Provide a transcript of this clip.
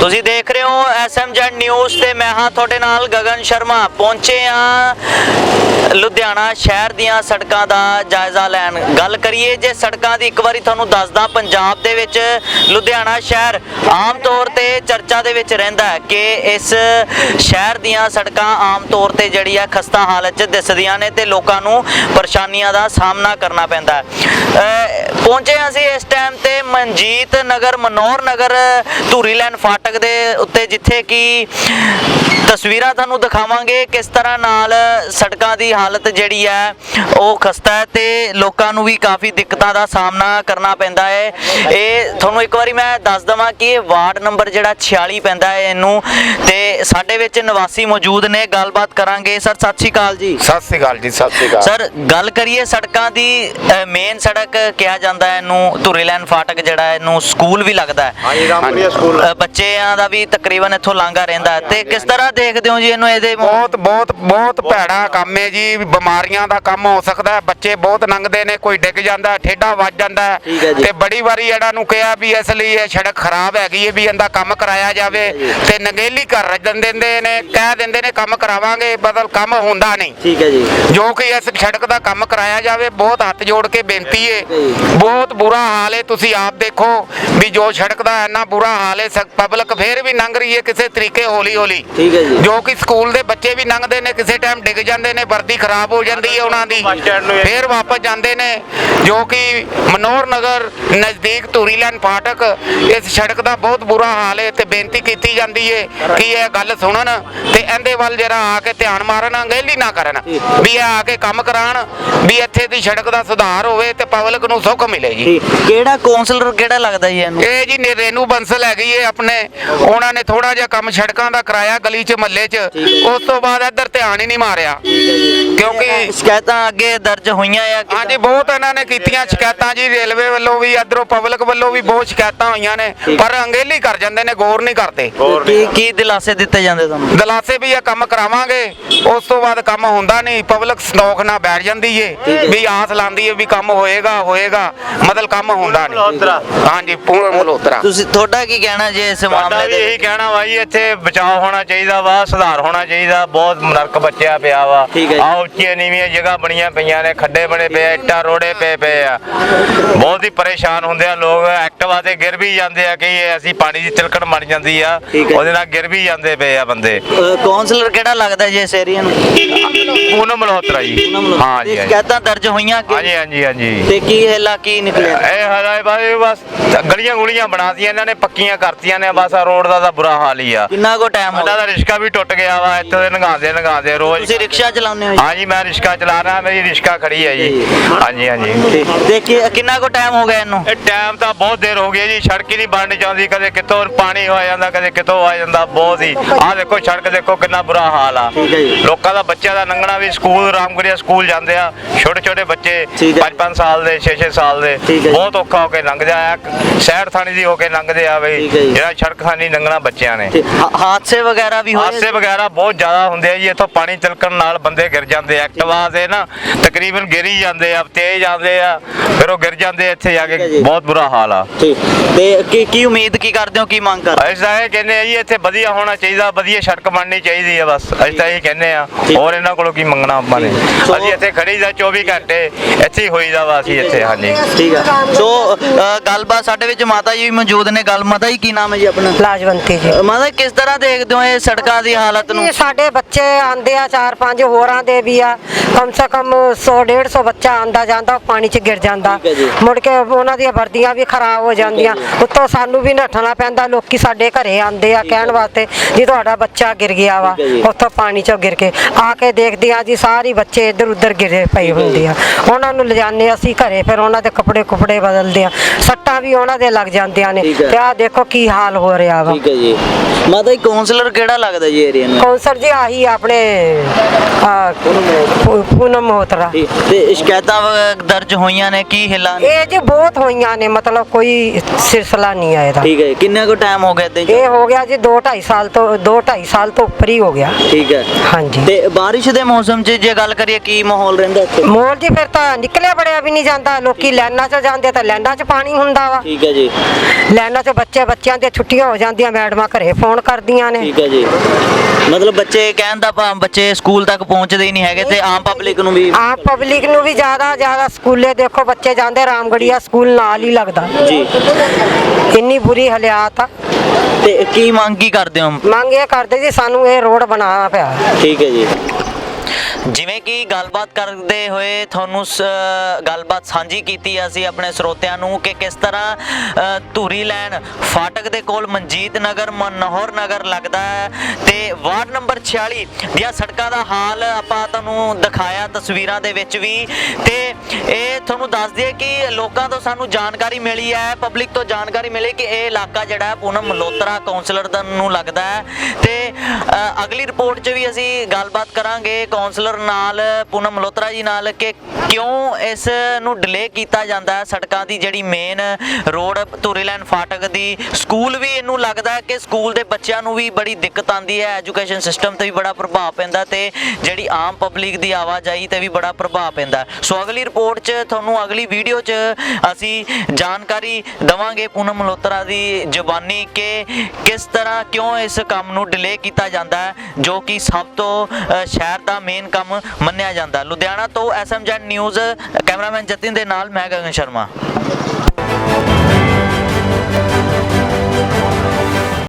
ਤੁਸੀਂ ਦੇਖ SMZ news ਤੇ ਮੈਂ ਹਾਂ ਤੁਹਾਡੇ ਨਾਲ ਗਗਨ ਸ਼ਰਮਾ। ਪਹੁੰਚੇ ਆ ਲੁਧਿਆਣਾ ਸ਼ਹਿਰ ਦੀਆਂ ਸੜਕਾਂ ਦਾ ਜਾਇਜ਼ਾ ਲੈਣ। ਗੱਲ ਕਰੀਏ ਜੇ ਸੜਕਾਂ ਦੀ, ਇੱਕ ਵਾਰੀ ਤੁਹਾਨੂੰ ਦੱਸਦਾ, ਪੰਜਾਬ ਦੇ ਵਿੱਚ ਲੁਧਿਆਣਾ ਸ਼ਹਿਰ ਆਮ ਤੌਰ ਤੇ ਚਰਚਾ ਦੇ ਵਿੱਚ ਰਹਿੰਦਾ ਹੈ ਕਿ ਇਸ ਸ਼ਹਿਰ ਦੀਆਂ ਸੜਕਾਂ ਆਮ ਤੌਰ ਤੇ ਜਿਹੜੀ ਆ ਖਸਤਾ ਹਾਲਤ 'ਚ ਦਿਸਦੀਆਂ ਨੇ ਤੇ ਲੋਕਾਂ ਨੂੰ ਪਰੇਸ਼ਾਨੀਆਂ ਦਾ ਸਾਹਮਣਾ ਕਰਨਾ ਪੈਂਦਾ ਹੈ। ਅਹ ਪਹੁੰਚੇ ਹਾਂ ਅਸੀਂ ਇਸ ਟਾਈਮ ਤੇ ਮਨਜੀਤ ਨਗਰ ਮਨੋਹਰ ਨਗਰ, ਧੂਰੀ ਲੈਨ ਫਾਟਕ ਦੇ ਉੱਤੇ, ਜਿੱਥੇ ਕਿ ਤਸਵੀਰਾਂ ਤੁਹਾਨੂੰ ਦਿਖਾਵਾਂਗੇ ਕਿਸ ਤਰ੍ਹਾਂ ਨਾਲ ਸੜਕਾਂ ਦੀ ਹਾਲਤ ਜਿਹੜੀ ਹੈ ਉਹ ਖਸਤਾ ਹੈ ਤੇ ਲੋਕਾਂ ਨੂੰ ਵੀ ਕਾਫੀ ਦਿੱਕਤਾਂ ਦਾ ਸਾਹਮਣਾ ਕਰਨਾ ਪੈਂਦਾ ਹੈ। ਇਹ ਤੁਹਾਨੂੰ ਇੱਕ ਵਾਰੀ ਮੈਂ ਦੱਸ ਦਵਾਂ ਕਿ ਇਹ ਵਾਰਡ ਨੰਬਰ ਜਿਹੜਾ 46 ਪੈਂਦਾ ਹੈ ਇਹਨੂੰ ਤੇ ਸਾਡੇ ਵਿੱਚ ਨਿਵਾਸੀ ਮੌਜੂਦ ਨੇ ਗੱਲਬਾਤ ਕਰਾਂਗੇ। ਸਰ ਸਤਿ ਸ਼੍ਰੀ ਅਕਾਲ ਜੀ। ਸਤਿ ਸ੍ਰੀ ਅਕਾਲ ਜੀ ਸਤਿ ਸ੍ਰੀ ਅਕਾਲ। ਸਰ ਗੱਲ ਕਰੀਏ ਸੜਕਾਂ ਦੀ ਮੇਨ ਸੜਕ ਕਿਹਾ ਜਾਂਦਾ ਹੈ ਇਹਨੂੰ ਧੂਰੀ ਲੈਨ ਫਾਟਕ ਜਿਹੜਾ ਹੈ ਇਹਨੂੰ ਸਕੂਲ ਵੀ ਲੱਗਦਾ ਹੈ। ਬੱਚਿਆਂ ਦਾ ਵੀ ਤਕਰੀਬਨ ਇੱਥੋਂ ਲਾਂਘਾ ਰਹਿੰਦਾ ਹੈ। ਤੇ ਕਿਸ ਤਰ੍ਹਾਂ ਦੇਖਦੇ ਹੋ ਜੀ ਇਹਨੂੰ ਇਹਦੇ ਬਹੁਤ ਬਹੁਤ ਬਹੁਤ ਭੈੜਾ ਕੰਮ ਹੈ ਜੀ। ਬਿਮਾਰੀਆਂ ਦਾ ਕੰਮ ਹੋ ਸਕਦਾ ਹੈ। ਬੱਚੇ ਬਹੁਤ ਲੰਘਦੇ ਨੇ ਕੋਈ ਡਿੱਗ ਜਾਂਦਾ ਹੈ, ਠੇਡਾ ਵੱਜ ਜਾਂਦਾ ਹੈ। ਹੈ। ਤੇ ਬੜੀ ਵਾਰੀ ਇਹਨਾਂ ਨੂੰ ਕਿਹਾ ਵੀ ਇਸ ਲਈ ਇਹ ਸੜਕ ਖਰਾਬ ਹੈਗੀ ਹੈ ਵੀ ਇਹਦਾ ਕੰਮ ਕਰਾਇਆ ਜਾਵੇ। ਤੇ ਨਗੇਲੀ ਕਰ ਦਿੰਦੇ ਨੇ ਕਹਿ ਦਿੰਦੇ ਨੇ ਕੰਮ ਕਰਾਵਾਂਗੇ ਬਦਲ ਕੰਮ ਹੁੰਦਾ ਨਹੀਂ। ਠੀਕ ਹੈ ਜੀ। ਜੋ ਕਿ ਇਸ ਸੜਕ ਦਾ ਕੰਮ ਕਰਾਇਆ ਜਾਵੇ ਬਹੁਤ ਹੱਥ ਜੋੜ ਕੇ ਬੇਨਤੀ ਏ ਬਹੁਤ ਬੁਰਾ ਹਾਲ ਏ ਤੁਸੀਂ ਆਪ ਦੇਖੋ ਵੀ ਜੋ ਸੜਕ ਦਾ ਇੰਨਾ ਬੁਰਾ ਹਾਲ ਏ ਪਬਲਿਕ ਫੇਰ ਵੀ ਲੰਘ ਰਹੀ ਏ ਕਿਸੇ ਤਰੀਕੇ ਹੌਲੀ ਹੌਲੀ। ਠੀਕ ਹੈ ਜੀ। ਜੋ ਕਿ ਸਕੂਲ ਦੇ ਬੱਚੇ ਵੀ ਲੰਘਦੇ ਨੇ ਕਿਸੇ ਟਾਈਮ ਡਿੱਗ ਜਾਂਦੇ ਨੇ ਵਰਦੀ ਖਰਾਬ ਹੋ ਜਾਂਦੀ ਹੈ ਉਹਨਾਂ ਦੀ। ਫੇਰ ਵਾਪਸ ਜਾਂਦੇ ਨੇ ਜੋ ਕਿ ਮਨੋਹਰ ਨਗਰ ਨਜ਼ਦੀਕ ਧੂਰੀ ਲੈਨ ਫਾਟਕ ਇਸ ਸੜਕ ਦਾ ਬਹੁਤ ਬੁਰਾ ਹਾਲ ਹੈ ਤੇ ਬੇਨਤੀ ਕੀਤੀ ਜਾਂਦੀ ਹੈ ਕਿ ਇਹ ਗੱਲ ਸੁਣਨ ਤੇ ਇਹਦੇ ਵੱਲ ਜਰਾ ਆ ਕੇ ਧਿਆਨ ਮਾਰਨ ਅੰਗੇਲੀ ਨਾ ਕਰਨ ਵੀ ਆ ਕੇ ਕੰਮ ਕਰਾਣ ਵੀ ਇੱਥੇ ਦੀ ਸੜਕ ਦਾ ਸੁਧਾਰ ਹੋਵੇ ਤੇ ਪਬਲਿਕ ਨੂੰ ਸੁੱਖ ਮਿਲੇ ਜੀ। ਕਿਹੜਾ ਕਾਉਂਸਲਰ ਕਿਹੜਾ ਲੱਗਦਾ ਜੀ ਇਹਨੂੰ? ਇਹ ਜੀ ਨੇ ਰੇਨੂ ਬੰਸਲ ਹੈਗੀ ਏ ਆਪਣੇ ਉਹਨਾਂ ਨੇ ਥੋੜਾ ਜਿਹਾ ਕੰਮ ਸੜਕਾਂ ਦਾ ਕਰਾਇਆ ਗਲੀ 'ਚ ਮਹੱਲੇ 'ਚ ਉਸ ਤੋਂ ਬਾਅਦ ਇੱਧਰ ਧਿਆਨ ਹੀ ਨਹੀਂ ਮਾਰਿਆ। ਕਿਉਂਕਿ ਸ਼ਿਕਾਇਤਾਂ ਅੱਗੇ ਦਰਜ ਹੋਈਆਂ ਆ ਕਿ- ਹਾਂਜੀ ਬਹੁਤ ਇਹਨਾਂ ਨੇ ਕੀਤੀਆਂ ਸ਼ਿਕਾਇਤਾਂ ਜੀ ਰੇਲਵੇ ਵੱਲੋਂ ਵੀ ਇਧਰੋਂ ਪਬਲਿਕ ਵੱਲੋਂ ਵੀ ਬਹੁਤ ਸ਼ਿਕਾਇਤਾਂ ਹੋਈਆਂ ਨੇ ਪਰ ਅੰਗੇਲੀ ਕਰ ਜਾਂਦੇ ਨੇ ਗੌਰ ਨਹੀਂ ਕਰਦੇ। ਕੀ ਕੀ ਦਿਲਾਸੇ ਦਿੱਤੇ ਜਾਂਦੇ ਤੁਹਾਨੂੰ? ਦਲਾਸੇ ਵੀ ਇਹ ਕੰਮ ਕਰਾਵਾਂਗੇ ਉਸ ਤੋਂ ਬਾਅਦ ਕੰਮ ਹੁੰਦਾ ਨਹੀਂ ਪਬਲਿਕ ਸੰਦੋਖ ਨਾਲ ਬੈਠ ਜਾਂਦੀ ਏ ਵੀ ਆਸ ਲਾਂਦੀ ਏ ਵੀ ਕੰਮ ਹੋਏਗਾ ਹੋਏਗਾ ਮਤਲਬ ਕੰਮ ਹੁੰਦਾ ਨਹੀਂ। ਹਾਂਜੀ ਪੂਰਨ ਮਲੋਤਰਾ ਤੁਸੀਂ ਤੁਹਾਡਾ ਕੀ ਕਹਿਣਾ ਜੇ ਇਸ ਸਾਡਾ ਮਾਮਲੇ ਵੀ ਦੇ ਇਹੀ ਵਿੱਚ? ਕਹਿਣਾ ਵਾ ਜੀ ਇੱਥੇ ਬਚਾਅ ਹੋਣਾ ਚਾਹੀਦਾ ਵਾ ਸੁਧਾਰ ਹੋਣਾ ਚਾਹੀਦਾ। ਬਹੁਤ ਨਰਕ ਬਚਿਆ ਪਿਆ ਵਾ। ਠੀਕ ਹੈ ਜੀ। ਆ ਉੱਚੀਆਂ ਨੀਵੀਆਂ ਜਗ੍ਹਾ ਬਣੀਆਂ ਪਈਆਂ ਨੇ ਖੱਡੇ ਬਣੇ ਪਏ ਆ, ਇੱਟਾਂ ਰੋੜੇ ਪਏ ਪਏ ਆ। ਬਹੁਤ ਹੀ ਪਰੇਸ਼ਾਨ ਹੁੰਦੇ ਆ ਲੋਕ ਐਕਟਿਵਾ ਤੇ ਗਿਰ ਵੀ ਜਾਂਦੇ ਆ ਕਈ ਅਸੀਂ ਪਾਣੀ ਦੀ ਤਿਲਕਣ ਬਣ ਜਾਂਦੀ ਆ। ਠੀਕ ਹੈ। ਉਹਦੇ ਨਾਲ ਗਿਰ ਵੀ ਜਾਂਦੇ ਪਏ ਆ ਬੰਦੇ। ਕਾਉਂਸਲਰ ਕਿਹੜਾ ਲੱਗਦਾ ਜੀ ਇਸ ਏਰੀਆ ਨੂੰ? ਪੂਨਮ ਮਲਹੋਤਰਾ ਜੀ। ਹਾਂ ਜੀ ਤੇ ਹਾਂ ਜੀ। ਸ਼ਿਕਾਇਤਾਂ ਦਰਜ ਹੋਈਆਂ ਕਿ ਹਾਂਜੀ ਹਾਂਜੀ ਹਾਂਜੀ। ਤੇ ਕੀ ਹਿੱਲਾ ਕੀ ਨਿਕਲਿਆ? ਇਹ ਹਰਾਏ ਬਾਰੇ ਬਸ ਗਲੀਆਂ ਗੁਲੀਆਂ ਬਣਾਤੀਆਂ ਇਹਨਾਂ ਨੇ ਪੱਕੀਆਂ ਕਰਤੀਆਂ ਨੇ ਬਸ ਆਹ ਰੋਡ ਦਾ ਤਾਂ ਬੁਰਾ ਹਾਲ ਹੀ ਆ। ਕਿੰਨਾ ਕੋ ਟਾਈਮ ਹੋ ਗਿਆ? ਤਾਂ ਰਿਸ਼ਕਾ ਵੀ ਟੁੱਟ ਗਿਆ ਵਾ ਇੱਥੇ ਦੇ ਨਗਾਉਂਦੇ ਨਗਾਉਂਦੇ ਰੋਜ਼। ਤੁਸੀਂ ਰਿਕਸ਼ਾ ਚਲਾਉਂਦੇ ਹੋ ਜੀ? ਹਾਂਜੀ ਮੈਂ ਰਿਸ਼ਕਾ ਚਲਾ ਰਿਹਾ ਮੇਰੀ ਰਿਸ਼ਕਾ ਖੜੀ ਹੈ ਜੀ। ਹਾਂਜੀ ਹਾਂਜੀ। ਤੇ- ਤੇ ਕੀ- ਕਿੰਨਾ ਕੋ ਟਾਈਮ ਹੋ ਗਿਆ ਇਹਨੂੰ? ਇਹ ਟਾਈਮ ਤਾਂ ਬਹੁਤ ਦੇਰ ਹੋ ਗਈ ਜੀ ਸੜਕ ਹੀ ਨਹੀਂ ਬਣਨੀ ਚਾਹੁੰਦੀ ਕਦੇ ਕਿਤੋਂ ਪਾਣੀ ਹੋ ਜਾਂਦਾ ਕਦੇ ਕਿਤੋਂ ਆ ਜਾਂਦਾ ਬਹੁਤ ਹੀ। ਆਹ ਦੇਖੋ ਸੜਕ ਦੇਖੋ ਕਿੰਨਾ ਬੁਰਾ ਹਾਲ ਆ। ਠੀਕ ਹੈ ਜੀ। ਲੋਕਾਂ ਦਾ ਬੱਚਿਆਂ ਦਾ ਲੰਘਣਾ ਵੀ ਸਕੂਲ ਰਾਮਗੜੀਆ ਸਕੂਲ ਜਾਂਦੇ ਆ ਛੋਟੇ ਛੋਟੇ ਬੱਚੇ ਠੀਕ ਹੈ। 5-5 ਸਾਲ ਦੇ 6-6 ਸਾਲ ਦੇ ਠੀਕ ਹੈ ਜੀ। ਬਹੁਤ ਔਖਾ ਹੋ ਕੇ ਲੰਘਦੇ ਆ ਸ਼ਹਿਰ ਥਾਣੀ ਦੀ ਹੋ ਕੇ ਲੰਘਦੇ ਆ ਬਈ। ਠੀਕ ਹੈ ਜੀ। ਜਿਹੜਾ ਸੜਕ ਥਾਣੀ ਲੰਘਣਾ ਬੱਚਿਆਂ ਨੇ। ਤੇ ਹਾ- ਹਾਦਸੇ ਵਗੈਰਾ ਵੀ ਹੋਏ? ਹਾਸੇ ਵਗੈਰਾ ਬਹੁਤ ਜ਼ਿਆਦਾ ਹੁੰਦੇ ਆ ਜੀ ਇੱਥੋਂ ਪਾਣੀ ਤਿਲਕਣ ਨਾਲ ਬੰਦੇ ਗਿਰ ਜਾਂਦੇ ਆ। ਐਕਟਿਵਾ ਦੇ ਨਾ ਤਕਰੀਬਨ ਗਿਰ ਹੀ ਜਾਂਦੇ ਆ ਤੇਜ਼ ਜਾਂਦੇ ਆ ਫਿਰ ਉਹ ਗਿਰ ਜਾਂਦੇ ਆ ਇੱਥੇ ਜਾ ਠੀਕ ਹੈ ਕੇ ਜੀ। ਬਹੁਤ ਬੁਰਾ ਹਾਲ ਆ। ਠੀਕ। ਤੇ ਕੀ ਕੀ ਉਮੀਦ ਕੀ ਕਰਦੇ ਹੋ ਕੀ ਮੰਗ ਕਰਦੇ ਅਸੀਂ ਤਾਂ ਇਹ ਕਹਿੰਦੇ ਆ ਜੀ ਇੱਥੇ ਵਧੀਆ ਹੋਣਾ ਚਾਹੀਦਾ ਵਧੀਆ ਸੜਕ ਬਣਨੀ ਚਾਹੀਦੀ ਹੈ ਬਸ। ਅਸੀਂ ਤਾਂ ਇਹ ਕਹਿੰਦੇ ਆ। ਠੀਕ। ਹੋਰ ਇਹਨਾਂ ਕੋਲੋਂ ਕੀ ਮੰਗਣਾ ਆਪਾਂ ਨੇ? ਸੋ- ਅਸੀਂ ਇੱਥੇ ਖੜੀ ਦਾ 24 ਘੰਟੇ ਇੱਥੇ ਹੀ ਹੋਈਦਾ ਵਾ ਅਸੀਂ ਇੱਥੇ ਹਾਂਜੀ। ਠੀਕ ਹੈ ਸੋ ਅ, ਗੱਲਬਾਤ ਸਾਡੇ ਵਿੱਚ ਮਾਤਾ ਜੀ ਵੀ ਮੌਜੂਦ ਨੇ। ਗੱਲ ਮਾਤਾ ਜੀ ਕੀ ਨਾਮ ਹੈ ਜੀ ਆਪਣਾ? ਲਾਜਵੰਤੀ ਜੀ। ਅ, ਮਾਤਾ ਜੀ, ਕਿਸ ਤਰ੍ਹਾਂ ਦੇਖਦੇ ਹੋ ਇਹ ਸੜਕਾਂ ਦੀ ਹਾਲਤ ਨੂੰ? ਇਹ ਸਾਡੇ ਬੱਚੇ ਆਂਦੇ ਆ ਚਾਰ ਪੰਜ ਹੋਰਾਂ ਦੇ ਵੀ ਆ। ਕਮ ਸੇ ਕਮ 100 150 ਬੱਚਾ ਆਂਦਾ ਜਾਂਦਾ ਪਾਣੀ 'ਚ ਗਿਰ ਜਾਂਦਾ। ਠੀਕ ਹੈ ਜੀ। ਮੁੜ ਕੇ ਉਹਨਾਂ ਦੀਆਂ ਵਰਦੀਆਂ ਵੀ ਖਰਾਬ ਹੋ ਜਾਂਦੀਆਂ। ਉੱਤੋਂ ਸਾਨੂੰ ਵੀ ਨੱਠਣਾ ਪੈਂਦਾ ਲੋਕੀ ਸਾਡੇ ਘਰੇ ਆਂਦੇ ਆ ਕਹਿਣ ਵਾਸਤੇ ਜੀ ਤੁਹਾਡਾ ਬੱਚਾ ਗਿਰ ਗਿਆ ਵਾ ਠੀਕ ਹੈ ਜੀ। ਉੱਥੋਂ ਪਾਣੀ 'ਚੋਂ ਗਿਰ ਕੇ। ਆ ਕੇ ਦੇਖਦੇ ਆ ਜੀ ਸਾਰੇ ਬੱਚੇ ਇੱਧਰ ਉੱਧਰ ਗਿਰੇ ਪਏ ਹੁੰਦੇ ਆ। ਉਹਨਾਂ ਨੂੰ ਲਿਜਾਣੇ ਅਸੀਂ ਘਰੇ ਫਿਰ ਉਹਨਾਂ ਦੇ ਕੱਪੜੇ ਕੁਪੜੇ ਬਦਲਦੇ ਆ। ਸੱਟਾਂ ਵੀ ਉਹਨਾਂ ਦੇ ਲੱਗ ਜਾਂਦੀਆਂ ਨੇ। ਠੀਕ ਹੈ। ਤੇ ਆ ਦੇਖੋ ਕੀ ਹਾਲ ਹੋ ਰਿਹਾ ਵਾ। ਠੀਕ ਹੈ ਜੀ। ਮਾਤਾ ਜੀ ਕਾਉਂਸਲਰ ਕਿਹੜਾ ਲੱਗਦਾ ਜੀ ਏਰੀਆ ਨੂੰ? ਕੌਂਸਰ ਜੀ ਆਹੀ ਆਪਣੇ ਆ, ਪੂ- ਪੂਨਮ ਮੋਹਤਰਾ ਤੇ ਸ਼ਿਕਾਇਤਾਂ ਵ- ਦਰਜ ਹੋਈਆਂ ਨੇ ਕੀ ਹਿੱਲਾ? ਇਹ ਜੀ ਬਹੁਤ ਹੋਈਆਂ ਨੇ ਮਤਲਬ ਕੋਈ ਸਿਲਸਿਲਾ ਨਹੀਂ ਆ ਇਹਦਾ। ਠੀਕ ਹੈ ਜੀ। ਕਿੰਨਾ ਕੁ ਟਾਈਮ ਹੋ ਗਿਆ ਤੇ ਇਹ ਹੋ ਗਿਆ ਜੀ 2 2.5 ਸਾਲ ਤੋਂ 2 2.5 ਸਾਲ ਤੋਂ ਉੱਪਰ ਹੀ ਹੋ ਗਿਆ। ਠੀਕ ਹੈ। ਹਾਂਜੀ। ਤੇ ਬਾਰਿਸ਼ ਦੇ ਮੌਸਮ 'ਚ ਜੇ ਗੱਲ ਕਰੀਏ ਕੀ ਮਾਹੌਲ ਰਹਿੰਦਾ ਇੱਥੇ? ਮੋਲ ਜੀ ਫਿਰ ਤਾਂ ਨਿਕਲਿਆ ਬੜਿਆ ਵੀ ਨਹੀਂ ਜਾਂਦਾ। ਲੋਕੀ ਲਾਈਨਾਂ 'ਚ ਜਾਂਦੇ ਤਾਂ ਲਾਈਨਾਂ 'ਚ ਪਾਣੀ ਹੁੰਦਾ ਵਾ। ਠੀਕ ਹੈ ਜੀ। ਲਾਈਨਾਂ 'ਚ ਬੱਚੇ ਬੱਚਿਆਂ ਦੀਆਂ ਛੁੱਟੀਆਂ ਹੋ ਜਾਂਦੀਆਂ ਮੈਡਮਾਂ ਘਰੇ ਫੋਨ ਕਰਦੀਆਂ ਨੇ। ਠੀਕ ਹੈ ਜੀ। ਮਤਲਬ ਬੱਚੇ ਕਹਿਣ ਦਾ ਭਾਵ ਬੱਚੇ ਸਕੂਲ ਤੱਕ ਪਹੁੰਚਦੇ ਹੀ ਨਹੀਂ ਹੈਗੇ ਤੇ ਆਮ ਪਬਲਿਕ ਨੂੰ ਵੀ ਆਮ ਪਬਲਿਕ ਨੂੰ ਵੀ ਜ਼ਿਆਦਾ ਜ਼ਿਆਦਾ ਸਕੂਲੇ ਦੇਖੋ ਬੱਚੇ ਜਾਂਦੇ ਰਾਮਗੜੀਆ ਸਕੂਲ ਨਾਲ ਹੀ ਲੱਗਦਾ। ਜੀ। ਇੰਨੀ ਬੁਰੀ ਹਾਲਾਤ ਆ। ਤੇ ਕੀ ਮੰਗ ਕੀ ਕਰਦੇ ਹੋ? ਮੰਗ ਇਹ ਕਰਦੇ ਜੀ ਸਾਨੂੰ ਇਹ ਰੋਡ ਬਣਾਉਣਾ ਪਿਆ। ਠੀਕ ਹੈ ਜੀ। ਜਿਵੇਂ ਕਿ ਗੱਲਬਾਤ ਕਰਦੇ ਹੋਏ ਤੁਹਾਨੂੰ ਸ- ਗੱਲਬਾਤ ਸਾਂਝੀ ਕੀਤੀ ਅਸੀਂ ਆਪਣੇ ਸਰੋਤਿਆਂ ਨੂੰ ਕਿ ਕਿਸ ਤਰ੍ਹਾਂ ਧੂਰੀ ਲੈਣ ਫਾਟਕ ਦੇ ਕੋਲ ਮਨਜੀਤ ਨਗਰ, ਮਨੋਹਰ ਨਗਰ ਲੱਗਦਾ ਹੈ ਤੇ ਵਾਰਡ ਨੰਬਰ 46 ਦੀਆਂ ਸੜਕਾਂ ਦਾ ਹਾਲ ਆਪਾਂ ਤੁਹਾਨੂੰ ਦਿਖਾਇਆ ਤਸਵੀਰਾਂ ਦੇ ਵਿੱਚ ਵੀ ਤੇ ਇਹ ਤੁਹਾਨੂੰ ਦੱਸ ਦਈਏ ਕਿ ਲੋਕਾਂ ਤੋਂ ਸਾਨੂੰ ਜਾਣਕਾਰੀ ਮਿਲੀ ਹੈ ਪਬਲਿਕ ਤੋਂ ਜਾਣਕਾਰੀ ਮਿਲੀ ਕਿ ਇਹ ਇਲਾਕਾ ਜਿਹੜਾ ਹੈ ਪੂਨਮ ਮਲੋਤਰਾ ਕਾਉਂਸਲਰ ਦਾ ਨੂੰ ਲੱਗਦਾ ਹੈ। ਤੇ ਅਗਲੀ ਰਿਪੋਰਟ 'ਚ ਵੀ ਅਸੀਂ ਗੱਲਬਾਤ ਕਰਾਂਗੇ ਕਾਉਂਸਲਰ ਨਾਲ, ਪੂਨਮ ਮਲੋਤਰਾ ਜੀ ਨਾਲ ਕਿ ਕਿਉਂ ਇਸ ਨੂੰ ਡਿਲੇ ਕੀਤਾ ਜਾਂਦਾ ਹੈ ਸੜਕਾਂ ਦੀ ਜਿਹੜੀ ਮੇਨ ਰੋਡ ਧੂਰੀ ਲਾਈਨ ਫਾਟਕ ਦੀ। ਸਕੂਲ ਵੀ ਇਹਨੂੰ ਲੱਗਦਾ ਕਿ ਸਕੂਲ ਦੇ ਬੱਚਿਆਂ ਨੂੰ ਵੀ ਬੜੀ ਦਿੱਕਤ ਆਉਂਦੀ ਹੈ ਐਜੂਕੇਸ਼ਨ ਸਿਸਟਮ ਤੇ ਵੀ ਬੜਾ ਪ੍ਰਭਾਵ ਪੈਂਦਾ ਤੇ ਜਿਹੜੀ ਆਮ ਪਬਲਿਕ ਦੀ ਆਵਾਜਾਈ ਤੇ ਵੀ ਬੜਾ ਪ੍ਰਭਾਵ ਪੈਂਦਾ ਸੋ ਅਗਲੀ ਰਿਪੋਰਟ 'ਚ ਤੁਹਾਨੂੰ ਅਗਲੀ ਵੀਡੀਓ 'ਚ ਅਸੀਂ ਜਾਣਕਾਰੀ ਦਵਾਂਗੇ ਪੂਨਮ ਮਲੋਤਰਾ ਦੀ ਜ਼ੁਬਾਨੀ ਕਿ ਕਿਸ ਤਰ੍ਹਾਂ ਕਿਉਂ ਇਸ ਕੰਮ ਨੂੰ ਡਿਲੇ ਕੀਤਾ ਜਾਂਦਾ ਹੈ, ਜੋ ਕਿ ਸਭ ਤੋਂ ਸ਼ਹਿਰ ਦਾ ਮੇਨ ਕੰਮ ਮੰਨਿਆ ਜਾਂਦਾ। ਲੁਧਿਆਣਾ ਤੋਂ ਐਸਐਮਜੈਡ ਨਿਊਜ਼ ਕੈਮਰਾਮੈਨ ਜਤਿਨ ਦੇ ਨਾਲ ਮੈਂ ਗਗਨ ਸ਼ਰਮਾ।